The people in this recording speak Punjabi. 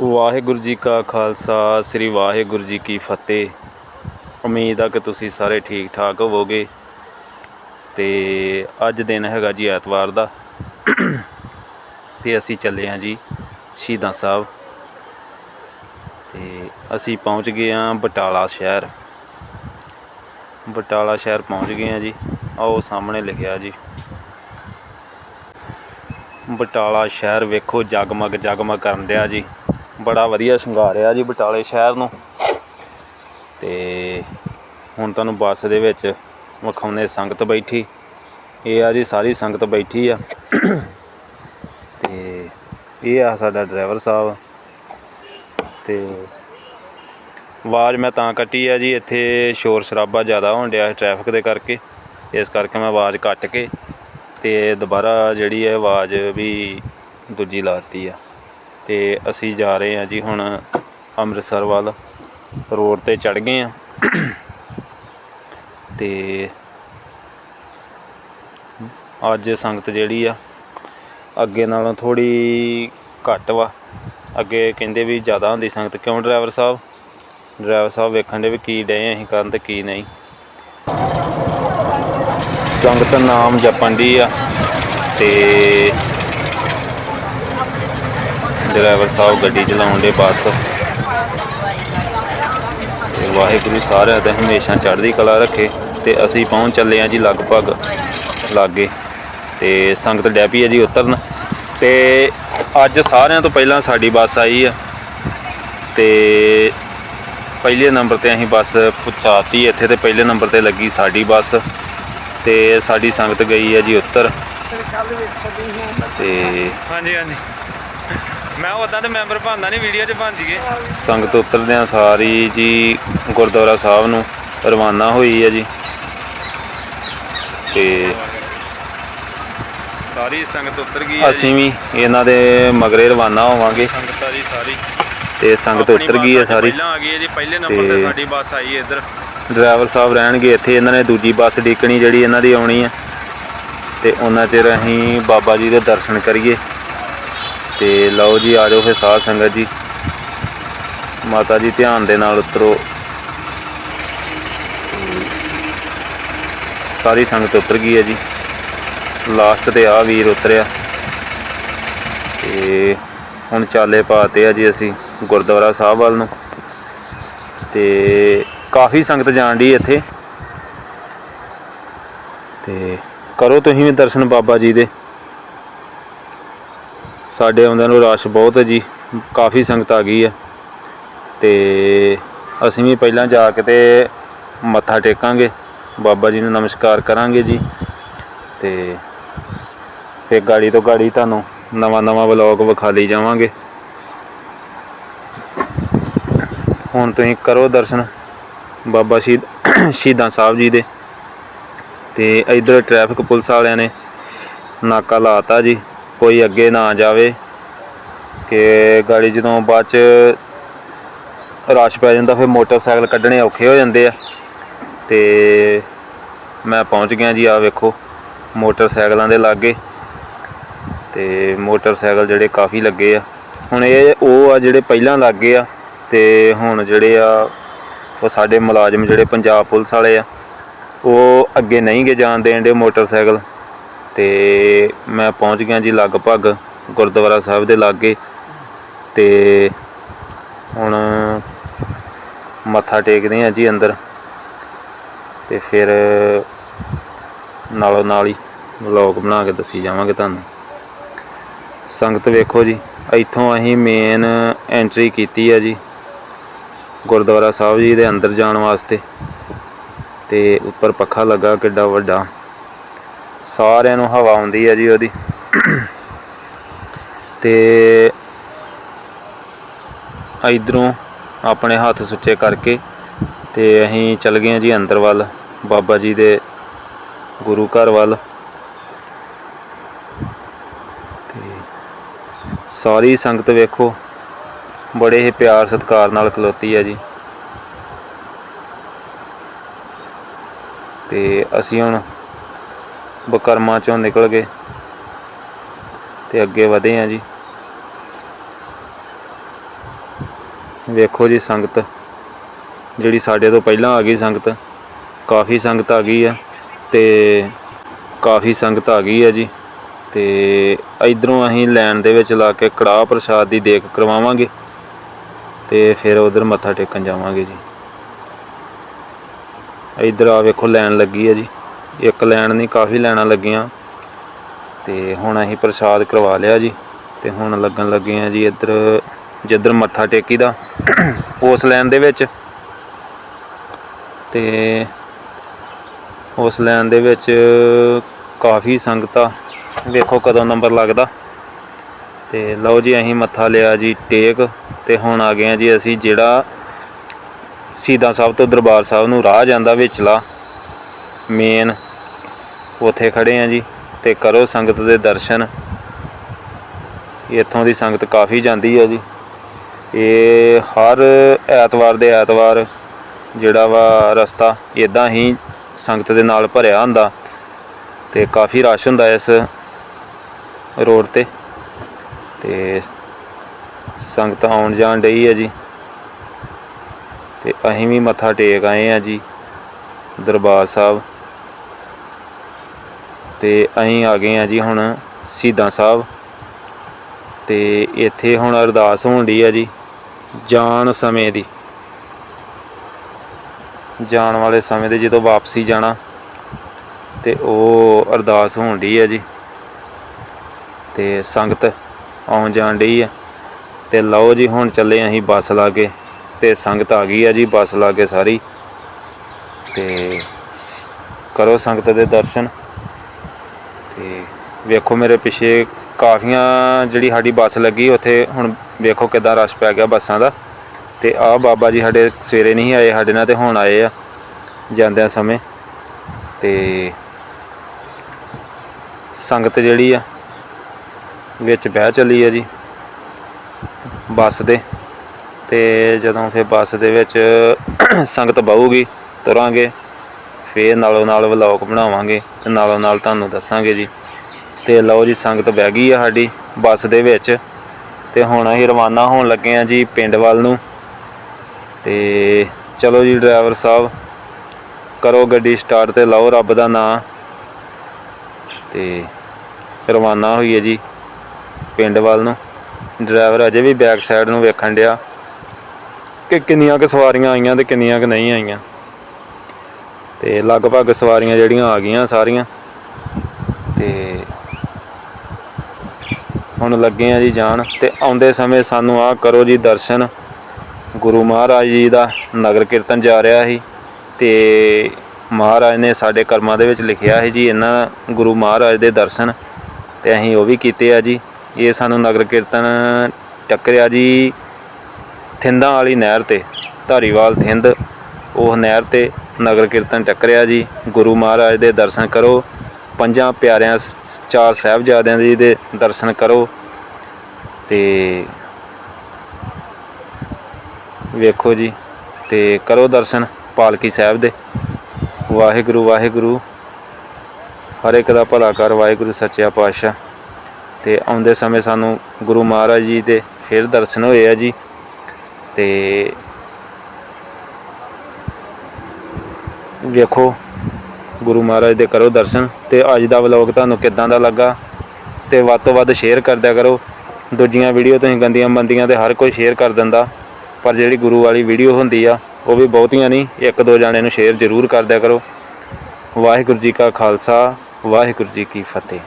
ਵਾਹਿਗੁਰੂ ਜੀ ਕਾ ਖਾਲਸਾ, ਸ੍ਰੀ ਵਾਹਿਗੁਰੂ ਜੀ ਕੀ ਫਤਿਹ। ਉਮੀਦ ਆ ਕਿ ਤੁਸੀਂ ਸਾਰੇ ਠੀਕ ਠਾਕ ਹੋਵੋਗੇ। ਤੇ ਅੱਜ ਦਿਨ ਹੈਗਾ ਜੀ ਐਤਵਾਰ ਦਾ। ਤੇ ਅਸੀਂ ਚੱਲੇ ਹਾਂ ਜੀ ਸ਼ਹੀਦਾਂ ਸਾਹਿਬ। ਤੇ ਅਸੀਂ ਪਹੁੰਚ ਗਏ ਹਾਂ ਬਟਾਲਾ ਸ਼ਹਿਰ। ਬਟਾਲਾ ਸ਼ਹਿਰ ਪਹੁੰਚ ਗਏ ਹਾਂ ਜੀ। ਆਓ ਸਾਹਮਣੇ ਲਿਖਿਆ ਜੀ। ਬਟਾਲਾ ਸ਼ਹਿਰ ਵੇਖੋ ਜਗਮਗ ਜਗਮਗ ਕਰਨ ਡਿਆ ਜੀ। ਬੜਾ ਵਧੀਆ ਸ਼ਿੰਗਾਰਿਆ ਜੀ ਬਟਾਲੇ ਸ਼ਹਿਰ ਨੂੰ। ਤੇ ਹੁਣ ਤੁਹਾਨੂੰ ਬੱਸ ਦੇ ਵਿੱਚ ਵਿਖਾਉਂਦੇ ਸੰਗਤ ਬੈਠੀ। ਇਹ ਆ ਜੀ ਸਾਰੀ ਸੰਗਤ ਬੈਠੀ ਆ। ਤੇ ਇਹ ਆ ਸਾਡਾ ਡਰਾਈਵਰ ਸਾਹਿਬ। ਤੇ ਆਵਾਜ਼ ਮੈਂ ਤਾਂ ਕੱਟੀ ਆ ਜੀ, ਇੱਥੇ ਸ਼ੋਰ ਸ਼ਰਾਬਾ ਜ਼ਿਆਦਾ ਹੋਣ ਡਿਆ ਟ੍ਰੈਫਿਕ ਦੇ ਕਰਕੇ। ਇਸ ਕਰਕੇ ਮੈਂ ਆਵਾਜ਼ ਕੱਟ ਕੇ ਤੇ ਦੁਬਾਰਾ ਜਿਹੜੀ ਹੈ ਆਵਾਜ਼ ਵੀ ਦੂਜੀ ਲਾਤੀ ਆ। ਤੇ ਅਸੀਂ ਜਾ ਰਹੇ ਹਾਂ ਜੀ ਹੁਣ ਅੰਮ੍ਰਿਤਸਰ ਵੱਲ। ਰੋਡ ਤੇ ਚੜ ਗਏ ਆ ਤੇ ਅੱਜ ਸੰਗਤ ਜਿਹੜੀ ਆ, ਅੱਗੇ ਨਾਲੋਂ ਥੋੜੀ ਘੱਟ ਵਾ। ਅੱਗੇ ਕਹਿੰਦੇ ਵੀ ਜ਼ਿਆਦਾ ਹੁੰਦੀ ਸੰਗਤ। ਕਿਉਂ ਡਰਾਈਵਰ ਸਾਹਿਬ? ਡਰਾਈਵਰ ਸਾਹਿਬ ਵੇਖਣ ਦੇ ਵੀ ਕੀ ਡਏ ਅਸੀਂ ਕਰਨ ਤੇ ਕੀ ਨਹੀਂ। ਸੰਗਤ ਨਾਮ ਜਪਣ ਦੀ ਆ ਤੇ ਡਰਾਈਵਰ ਸਾਹਿਬ ਗੱਡੀ ਚਲਾਉਣ ਦੇ ਬੱਸ ਤੇ ਵਾਹਿਗੁਰੂ ਸਾਰਿਆਂ ਦਾ ਹਮੇਸ਼ਾ ਚੜ੍ਹਦੀ ਕਲਾ ਰੱਖੇ ਤੇ ਅਸੀਂ ਪਹੁੰਚ ਚੱਲੇ ਆ ਜੀ ਲਗਭਗ ਲਾਗੇ। ਤੇ ਸੰਗਤ ਡੈਪੀ ਹੈ ਜੀ ਉਤਰਨ। ਤੇ ਅੱਜ ਸਾਰਿਆਂ ਤੋਂ ਪਹਿਲਾਂ ਸਾਡੀ ਬੱਸ ਆਈ ਆ। ਤੇ ਪਹਿਲੇ ਨੰਬਰ ਤੇ ਅਸੀਂ ਬੱਸ ਪਹੁੰਚਾਤੀ ਇੱਥੇ ਤੇ ਪਹਿਲੇ ਨੰਬਰ ਤੇ ਲੱਗੀ ਸਾਡੀ ਬੱਸ। ਤੇ ਸਾਡੀ ਸੰਗਤ ਗਈ ਹੈ ਜੀ ਉੱਤਰ। ਤੇ ਹਾਂਜੀ ਹਾਂਜੀ। ਮੈਂ ਉਦਾਂ ਤੇ ਮੈਂਬਰ ਬਣਦਾ ਨਹੀਂ ਵੀਡੀਓ 'ਚ ਬਣ ਜੀਏ ਸੰਗਤ ਉਤਰਦਿਆਂ ਸਾਰੀ ਜੀ ਗੁਰਦੁਆਰਾ ਸਾਹਿਬ ਨੂੰ ਰਵਾਨਾ ਹੋਈ ਹੈ ਜੀ। ਤੇ ਸਾਰੀ ਸੰਗਤ ਉਤਰ ਗਈ ਹੈ ਅਸੀਂ ਵੀ ਇਹਨਾਂ ਦੇ ਮਗਰੇ ਰਵਾਨਾ ਹੋਵਾਂਗੇ। ਸੰਗਤਾਂ ਦੀ ਸਾਰੀ। ਤੇ ਸੰਗਤ ਆਪਣੀ ਉਤਰ ਗਈ ਹੈ ਬੱਸ ਅੱਜ ਸਾਰੀ। ਪਹਿਲਾਂ ਆ ਗਈ ਹੈ ਜੀ ਪਹਿਲੇ ਨੰਬਰ ਤੇ ਤੇ- ਸਾਡੀ ਬੱਸ ਆਈ ਹੈ ਇੱਧਰ। ਡਰਾਈਵਰ ਸਾਹਿਬ ਰਹਿਣਗੇ ਇੱਥੇ ਇਹਨਾਂ ਨੇ ਦੂਜੀ ਬੱਸ ਡੀਕਣੀ ਜਿਹੜੀ ਇਹਨਾਂ ਦੀ ਆਉਣੀ ਹੈ ਤੇ ਉਹਨਾਂ ਚਿਰ ਅਸੀਂ ਬਾਬਾ ਜੀ ਦੇ ਦਰਸ਼ਨ ਕਰੀਏ। ਤੇ ਲਓ ਜੀ, ਆ ਜਾਓ ਫਿਰ ਸਾਧ ਸੰਗਤ ਜੀ। ਮਾਤਾ ਜੀ, ਧਿਆਨ ਦੇ ਨਾਲ ਉਤਰੋ। ਸਾਰੀ ਸੰਗਤ ਉਤਰ ਗਈ ਹੈ ਜੀ। ਲਾਸਟ ਤੇ ਆ ਵੀਰ ਉਤਰਿਆ। ਤੇ ਹੁਣ ਚਾਲੇ ਪਾਤੇ ਆ ਜੀ ਅਸੀਂ ਗੁਰਦੁਆਰਾ ਸਾਹਿਬ ਵੱਲ ਨੂੰ। ਤੇ ਕਾਫੀ ਸੰਗਤ ਜਾਣ ਦੀ ਇੱਥੇ। ਤੇ ਕਰੋ ਤੁਸੀਂ ਵੀ ਦਰਸ਼ਨ ਬਾਬਾ ਜੀ ਦੇ। ਸਾਡੇ ਆਉਂਦਿਆਂ ਨੂੰ ਰਸ਼ ਬਹੁਤ ਹੈ ਜੀ, ਕਾਫੀ ਸੰਗਤ ਆ ਗਈ ਹੈ। ਤੇ ਅਸੀਂ ਵੀ ਪਹਿਲਾਂ ਜਾ ਕੇ ਤੇ ਮੱਥਾ ਟੇਕਾਂਗੇ, ਬਾਬਾ ਜੀ ਨੂੰ ਨਮਸਕਾਰ ਕਰਾਂਗੇ ਜੀ। ਤੇ ਫਿਰ ਗਾੜੀ ਤੋਂ ਗਾੜੀ ਤੁਹਾਨੂੰ ਨਵਾਂ ਨਵਾਂ ਵਲੌਗ ਵਿਖਾਲੀ ਜਾਵਾਂਗੇ। ਹੁਣ ਤੁਸੀਂ ਕਰੋ ਦਰਸ਼ਨ, ਬਾਬਾ ਸ਼ਹੀਦ, ਸ਼ਹੀਦਾਂ ਸਾਹਿਬ ਜੀ ਦੇ। ਤੇ ਇਧਰ ਟ੍ਰੈਫਿਕ ਪੁਲਿਸ ਵਾਲਿਆਂ ਨੇ ਨਾਕਾ ਲਾਤਾ ਜੀ। ਕੋਈ ਅੱਗੇ ਨਾ ਜਾਵੇ ਕਿ ਗਾੜੀ ਜਦੋਂ ਬਾਅਦ ਚ ਰਸ਼ ਪੈ ਜਾਂਦਾ, ਫਿਰ ਮੋਟਰਸਾਈਕਲ ਕੱਢਣੇ ਔਖੇ ਹੋ ਜਾਂਦੇ ਆ। ਤੇ ਮੈਂ ਪਹੁੰਚ ਗਿਆ ਜੀ ਆ ਵੇਖੋ, ਮੋਟਰਸਾਈਕਲਾਂ ਦੇ ਲਾਗੇ। ਤੇ ਮੋਟਰਸਾਈਕਲ ਜਿਹੜੇ ਕਾਫੀ ਲੱਗੇ ਆ। ਹੁਣ ਇਹ ਉਹ ਆ ਜਿਹੜੇ ਪਹਿਲਾਂ ਲੱਗੇ ਆ, ਤੇ ਹੁਣ ਜਿਹੜੇ ਆ, ਉਹ ਸਾਡੇ ਮੁਲਾਜ਼ਮ ਜਿਹੜੇ ਪੰਜਾਬ ਪੁਲਿਸ ਵਾਲੇ ਆ, ਉਹ ਅੱਗੇ ਨਹੀਂ ਗਏ ਜਾਣ ਦੇਣ ਦੇ ਮੋਟਰਸਾਈਕਲ। ਤੇ ਮੈਂ ਪਹੁੰਚ ਗਿਆ ਜੀ ਲਗਭਗ ਗੁਰਦੁਆਰਾ ਸਾਹਿਬ ਦੇ ਲਾਗੇ ਤੇ ਹੁਣ ਮੱਥਾ ਟੇਕਦੇ ਆ ਜੀ ਅੰਦਰ ਤੇ ਫਿਰ ਨਾਲੋਂ ਨਾਲ ਹੀ ਵਲੌਗ ਬਣਾ ਕੇ ਦੱਸੀ ਜਾਵਾਂਗੇ ਤੁਹਾਨੂੰ। ਸੰਗਤ ਵੇਖੋ ਜੀ, ਇੱਥੋਂ ਅਸੀਂ ਮੇਨ ਐਂਟਰੀ ਕੀਤੀ ਹੈ ਜੀ ਗੁਰਦੁਆਰਾ ਸਾਹਿਬ ਜੀ ਦੇ ਅੰਦਰ ਜਾਣ ਵਾਸਤੇ ਤੇ ਉੱਪਰ ਪੱਖਾ ਲੱਗਾ ਕਿੱਡਾ ਵੱਡਾ। ਸਾਰਿਆਂ ਨੂੰ ਹਵਾ ਆਉਂਦੀ ਹੈ ਜੀ ਉਹਦੀ। ਤੇ ਇਧਰੋਂ ਆਪਣੇ ਹੱਥ ਸੁੱਚੇ ਕਰਕੇ ਤੇ ਅਸੀਂ ਚੱਲ ਗਏ ਹਾਂ ਜੀ ਅੰਦਰ ਵੱਲ, ਬਾਬਾ ਜੀ ਦੇ ਗੁਰੂ ਘਰ ਵੱਲ। ਤੇ ਸਾਰੀ ਸੰਗਤ ਵੇਖੋ, ਬੜੇ ਹੀ ਪਿਆਰ ਸਤਿਕਾਰ ਨਾਲ ਖਲੋਤੀ ਹੈ ਜੀ। ਤੇ ਅਸੀਂ ਹੁਣ ਬਕਰਮਾ ਚੋਂ ਨਿਕਲ ਗਏ ਤੇ ਅੱਗੇ ਵਧੇ ਆ ਜੀ। ਵੇਖੋ ਜੀ ਸੰਗਤ, ਜਿਹੜੀ ਸਾਡੇ ਤੋਂ ਪਹਿਲਾਂ ਆ ਗਈ ਸੰਗਤ, ਕਾਫੀ ਸੰਗਤ ਆ ਗਈ ਆ ਤੇ ਕਾਫੀ ਸੰਗਤ ਆ ਗਈ ਆ ਜੀ। ਤੇ ਇਧਰੋਂ ਅਸੀਂ ਲੈਣ ਦੇ ਵਿੱਚ ਲਾ ਕੇ ਕੜਾਹ ਪ੍ਰਸ਼ਾਦ ਦੀ ਦੇਖ ਕਰਵਾਵਾਂਗੇ ਤੇ ਫਿਰ ਉਧਰ ਮੱਥਾ ਟੇਕਣ ਜਾਵਾਂਗੇ ਜੀ। ਇਧਰ ਆ ਵੇਖੋ, ਲੈਣ ਲੱਗੀ ਆ ਜੀ। ਇੱਕ ਲੈਣ ਨਹੀਂ, ਕਾਫੀ ਲੈਣਾ ਲੱਗੀਆਂ। ਤੇ ਹੁਣ ਅਸੀਂ ਪ੍ਰਸ਼ਾਦ ਕਰਵਾ ਲਿਆ ਜੀ। ਤੇ ਹੁਣ ਲੱਗਣ ਲੱਗੇ ਆ ਜੀ ਇੱਧਰ, ਜਿੱਧਰ ਮੱਥਾ ਟੇਕੀ ਦਾ, ਉਸ ਲੈਣ ਦੇ ਵਿੱਚ। ਤੇ ਉਸ ਲੈਣ ਦੇ ਵਿੱਚ ਕਾਫੀ ਸੰਗਤ ਆ ਵੇਖੋ ਕਦੋਂ ਨੰਬਰ ਲੱਗਦਾ। ਤੇ ਲਓ ਜੀ ਅਸੀਂ ਮੱਥਾ ਲਿਆ ਜੀ ਟੇਕ, ਤੇ ਹੁਣ ਆ ਗਏ ਆ ਜੀ ਅਸੀਂ ਜਿਹੜਾ ਸੀਦਾ ਸਾਹਿਬ ਤੋਂ ਦਰਬਾਰ ਸਾਹਿਬ ਨੂੰ ਰਾਹ ਜਾਂਦਾ ਵਿਚਲਾ, ਮੇਨ ਉੱਥੇ ਖੜੇ ਆ ਜੀ ਤੇ ਕਰੋ ਸੰਗਤ ਦੇ ਦਰਸ਼ਨ। ਇੱਥੋਂ ਦੀ ਸੰਗਤ ਕਾਫੀ ਜਾਂਦੀ ਹੈ ਜੀ। ਇਹ ਹਰ ਐਤਵਾਰ ਦੇ ਐਤਵਾਰ ਜਿਹੜਾ ਵਾ ਰਸਤਾ ਇਦਾਂ ਹੀ ਸੰਗਤ ਦੇ ਨਾਲ ਭਰਿਆ ਹੁੰਦਾ ਤੇ ਕਾਫੀ ਰਸ਼ ਹੁੰਦਾ ਇਸ ਰੋਡ ਤੇ। ਤੇ ਸੰਗਤ ਆਉਣ ਜਾਣ ਡਈ ਹੈ ਜੀ। ਤੇ ਅਸੀਂ ਵੀ ਮੱਥਾ ਟੇਕ ਆਏ ਆ ਜੀ ਦਰਬਾਰ ਸਾਹਿਬ। ਤੇ ਅਸੀਂ ਆ ਗਏ ਆ ਜੀ ਹੁਣ ਸ਼ਹੀਦਾਂ ਸਾਹਿਬ। ਤੇ ਇੱਥੇ ਹੁਣ ਅਰਦਾਸ ਹੋਣ ਡਈ ਆ ਜੀ, ਜਾਣ ਸਮੇਂ ਦੀ। ਜਾਣ ਵਾਲੇ ਸਮੇਂ ਦੇ ਜਦੋਂ ਵਾਪਸੀ ਜਾਣਾ, ਤੇ ਉਹ ਅਰਦਾਸ ਹੋਣ ਡਈ ਆ ਜੀ। ਤੇ ਸੰਗਤ ਆਉਣ ਜਾਣ ਡਈ ਆ। ਤੇ ਲਓ ਜੀ, ਹੁਣ ਚੱਲੇ ਅਸੀਂ ਬੱਸ ਲਾ ਕੇ ਤੇ ਸੰਗਤ ਆ ਗਈ ਆ ਜੀ ਬੱਸ ਲਾ ਕੇ ਸਾਰੀ। ਤੇ ਕਰੋ ਸੰਗਤ ਦੇ ਦਰਸ਼ਨ। ਤੇ ਵੇਖੋ ਮੇਰੇ ਪਿੱਛੇ ਕਾਫੀਆਂ ਜਿਹੜੀ ਸਾਡੀ ਬੱਸ ਲੱਗੀ, ਉੱਥੇ ਹੁਣ ਵੇਖੋ ਕਿਦਾਂ ਰਸ਼ ਪੈ ਗਿਆ ਬੱਸਾਂ ਦਾ। ਤੇ ਆਹ ਬਾਬਾ ਜੀ ਸਾਡੇ ਸਵੇਰੇ ਨਹੀਂ ਆਏ, ਸਾਡੇ ਨਾਲ ਤੇ ਹੁਣ ਆਏ ਆ, ਜਾਂਦਿਆਂ ਸਮੇਂ। ਤੇ ਸੰਗਤ ਜਿਹੜੀ ਆ, ਵਿੱਚ ਬਹਿ ਚੱਲੀ ਆ ਜੀ, ਬੱਸ ਦੇ। ਤੇ ਜਦੋਂ ਫਿਰ ਬੱਸ ਦੇ ਵਿੱਚ ਸੰਗਤ ਬਹੂਗੀ, ਤੁਰਾਂਗੇ। ਫੇਰ ਨਾਲੋਂ ਨਾਲ ਵਲੌਗ ਬਣਾਵਾਂਗੇ ਤੇ ਨਾਲੋਂ ਨਾਲ ਤੁਹਾਨੂੰ ਦੱਸਾਂਗੇ ਜੀ। ਤੇ ਲਓ ਜੀ, ਸੰਗਤ ਬਹਿ ਗਈ ਆ ਸਾਡੀ ਬੱਸ ਦੇ ਵਿੱਚ ਤੇ ਹੁਣ ਅਸੀਂ ਰਵਾਨਾ ਹੋਣ ਲੱਗੇ ਆ ਜੀ ਪਿੰਡ ਵੱਲ ਨੂੰ। ਤੇ ਚਲੋ ਜੀ, ਡਰਾਈਵਰ ਸਾਹਿਬ, ਕਰੋ ਗੱਡੀ ਸਟਾਰਟ ਤੇ ਲਾਓ ਰੱਬ ਦਾ ਨਾਮ ਤੇ ਰਵਾਨਾ ਹੋਈਏ ਜੀ ਪਿੰਡ ਵੱਲ ਨੂੰ। ਡਰਾਈਵਰ ਅਜੇ ਵੀ ਬੈਕ ਸਾਈਡ ਨੂੰ ਵੇਖਣ ਡਿਆ ਕਿ ਕਿੰਨੀਆਂ ਕੁ ਸਵਾਰੀਆਂ ਆਈਆਂ ਤੇ ਕਿੰਨੀਆਂ ਕੁ ਨਹੀਂ ਆਈਆਂ। ਤੇ ਲਗਭਗ ਸਵਾਰੀਆਂ ਜਿਹੜੀਆਂ ਆ ਗਈਆਂ ਸਾਰੀਆਂ। ਤੇ ਹੁਣ ਲੱਗੇ ਆ ਜੀ ਜਾਣ ਤੇ ਆਉਂਦੇ ਸਮੇਂ ਸਾਨੂੰ ਆ ਕਰੋ ਜੀ ਦਰਸ਼ਨ। ਗੁਰੂ ਮਹਾਰਾਜ ਜੀ ਦਾ ਨਗਰ ਕੀਰਤਨ ਜਾ ਰਿਹਾ ਸੀ ਤੇ ਮਹਾਰਾਜ ਨੇ ਸਾਡੇ ਕਰਮਾਂ ਦੇ ਵਿੱਚ ਲਿਖਿਆ ਹੈ ਜੀ ਇਹਨਾਂ ਗੁਰੂ ਮਹਾਰਾਜ ਦੇ ਦਰਸ਼ਨ ਤੇ ਅਸੀਂ ਉਹ ਵੀ ਕੀਤੇ ਆ ਜੀ। ਇਹ ਸਾਨੂੰ ਨਗਰ ਕੀਰਤਨ ਟੱਕਰਿਆ ਜੀ ਥਿੰਦਾਂ ਵਾਲੀ ਨਹਿਰ ਤੇ, ਧਾਰੀਵਾਲ ਥਿੰਦ, ਉਹ ਨਹਿਰ ਤੇ ਨਗਰ ਕੀਰਤਨ ਟੱਕਰਿਆ ਜੀ। ਗੁਰੂ ਮਹਾਰਾਜ ਦੇ ਦਰਸ਼ਨ ਕਰੋ। ਪੰਜਾਂ ਪਿਆਰਿਆਂ ਚਾਰ ਸਾਹਿਬਜ਼ਾਦਿਆਂ ਜੀ ਦੇ ਦਰਸ਼ਨ ਕਰੋ। ਤੇ ਵੇਖੋ ਜੀ, ਤੇ ਕਰੋ ਦਰਸ਼ਨ ਪਾਲਕੀ ਸਾਹਿਬ ਦੇ। ਵਾਹਿਗੁਰੂ ਵਾਹਿਗੁਰੂ। ਹਰ ਇੱਕ ਦਾ ਭਲਾ ਕਰ, ਵਾਹਿਗੁਰੂ ਸੱਚਿਆ ਪਾਤਸ਼ਾਹ। ਤੇ ਆਉਂਦੇ ਸਮੇਂ ਸਾਨੂੰ ਗੁਰੂ ਮਹਾਰਾਜ ਜੀ ਦੇ ਫਿਰ ਦਰਸ਼ਨ ਹੋਏ ਆ ਜੀ। ਤੇ ਵੇਖੋ, ਗੁਰੂ ਮਹਾਰਾਜ ਦੇ ਕਰੋ ਦਰਸ਼ਨ ਤੇ ਅੱਜ ਦਾ ਵਲੌਗ ਤੁਹਾਨੂੰ ਕਿੱਦਾਂ ਦਾ ਲੱਗਾ ਤੇ ਵੱਧ ਤੋਂ ਵੱਧ ਸ਼ੇਅਰ ਕਰਦਿਆ ਕਰੋ। ਦੂਜੀਆਂ ਵੀਡੀਓ ਤੁਸੀਂ ਗੰਦੀਆਂ ਮੰਦੀਆਂ ਤੇ ਹਰ ਕੋਈ ਸ਼ੇਅਰ ਕਰ ਦਿੰਦਾ, ਪਰ ਜਿਹੜੀ ਗੁਰੂ ਵਾਲੀ ਵੀਡੀਓ ਹੁੰਦੀ ਆ, ਉਹ ਵੀ ਬਹੁਤੀਆਂ ਨਹੀਂ, ਇੱਕ ਦੋ ਜਾਣੇ ਨੂੰ ਸ਼ੇਅਰ ਜ਼ਰੂਰ ਕਰਦਿਆ ਕਰੋ। ਵਾਹਿਗੁਰੂ ਜੀ ਕਾ ਖਾਲਸਾ, ਵਾਹਿਗੁਰੂ ਜੀ ਕੀ ਫਤਿਹ।